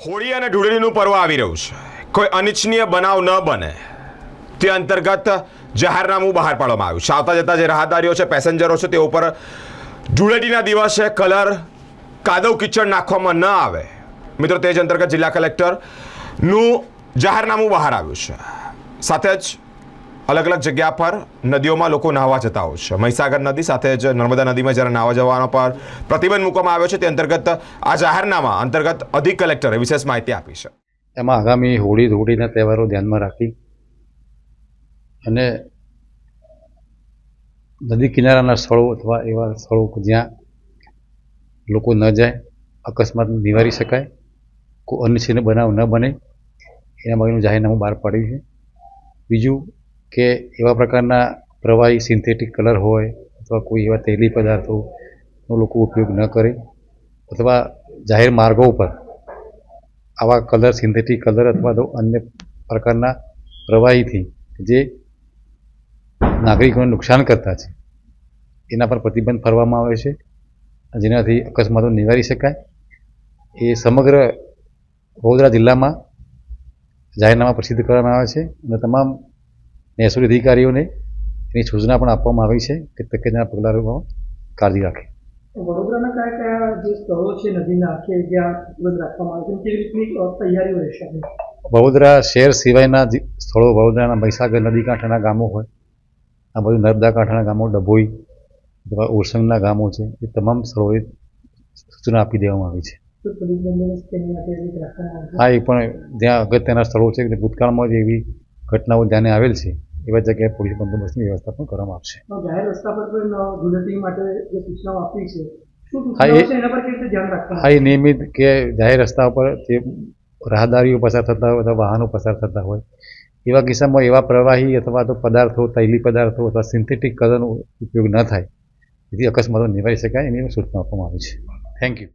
હોળી અને ધૂળેટીનું પર્વ આવી રહ્યું છે. કોઈ અનિચ્છનીય બનાવ ન બને. તે અંતર્ગત જાહેરનામું બહાર પાડવામાં આવ્યું છે. આવતા જતા જે રાહદારીઓ છે, પેસેન્જરો છે તે ઉપર ધૂળેટીના દિવસે કલર કાદવ કિચડ નાખવામાં ન આવે. મિત્રો, તે જ અંતર્ગત જિલ્લા કલેક્ટરનું જાહેરનામું બહાર આવ્યું છે. સાથે જ અલગ અલગ જગ્યા પર નદીઓમાં લોકો નહાવા જતા હોય છે. મહીસાગર નદી સાથે જ નર્મદા નદીમાં જ્યારે નહાવા જવાના પર પ્રતિબંધ મૂકવામાં આવ્યો છે, તે અંતર્ગત આ જાહેરનામા અંતર્ગત અધિક કલેક્ટરે વિશેષ માહિતી આપી છે. એમાં આગામી હોળી ધોળીના તહેવારો ધ્યાનમાં રાખી અને નદી કિનારાના સ્થળો અથવા એવા સ્થળો જ્યાં લોકો ન જાય, અકસ્માત નિવારી શકાય, કોઈ અનિચ્છનીય બનાવ ન બને, એના માટેનું જાહેરનામું બહાર પાડ્યું છે. બીજું કે એવા પ્રકારના પ્રવાહી સિન્થેટિક કલર હોય અથવા કોઈ એવા તેલી પદાર્થોનો લોકો ઉપયોગ ન કરે અથવા જાહેર માર્ગો ઉપર આવા કલર સિન્થેટિક કલર અથવા તો અન્ય પ્રકારના પ્રવાહીથી જે નાગરિકોને નુકસાન કરતા છે, એના પર પ્રતિબંધ ફરવામાં આવે છે. જેનાથી અકસ્માતો નિવારી શકાય. એ સમગ્ર વડોદરા જિલ્લામાં જાહેરનામા પ્રસિદ્ધ કરવામાં આવે છે. અને તમામ મહેસૂલી અધિકારીઓને એની સૂચના પણ આપવામાં આવી છે કે તકેદારીના પગલાં લેવામાં કાળજી રાખે. વડોદરાના કયા કયા જે સ્થળો છે નદીના કે જ્યાં રાખવામાં આવે છે? કેવી રીતની તૈયારીઓ રહેશે વડોદરા શહેર સિવાયના જે સ્થળો વડોદરાના મહીસાગર નદી કાંઠાના ગામો હોય આ બધું નર્મદા કાંઠાના ગામો ડભોઈ અથવા ઓરસંગના ગામો છે એ તમામ સ્થળોએ સૂચના આપી દેવામાં આવી છે. હા એ પણ જ્યાં અગત્યના સ્થળો છે ભૂતકાળમાં જ એવી ઘટનાઓ ધ્યાને આવેલ છે એવા જગ્યાએ પોલીસ બંદોબસ્તની વ્યવસ્થા પણ કરવામાં આવશે. જાહેર રસ્તા પર પણ ધૂળેટી માટે જે સૂચનાઓ આપી છે હા, એ- હા નિયમિત કે જાહેર રસ્તા ઉપર જે રાહદારીઓ પસાર થતા હોય અથવા વાહનો પસાર થતા હોય એવા કિસ્સામાં એવા પ્રવાહી અથવા તો પદાર્થો તૈલી પદાર્થો અથવા સિન્થેટિક કલરનો ઉપયોગ ન થાય જેથી અકસ્માતો નિવારી શકાય એની સૂચના આપવામાં આવી છે. Thank you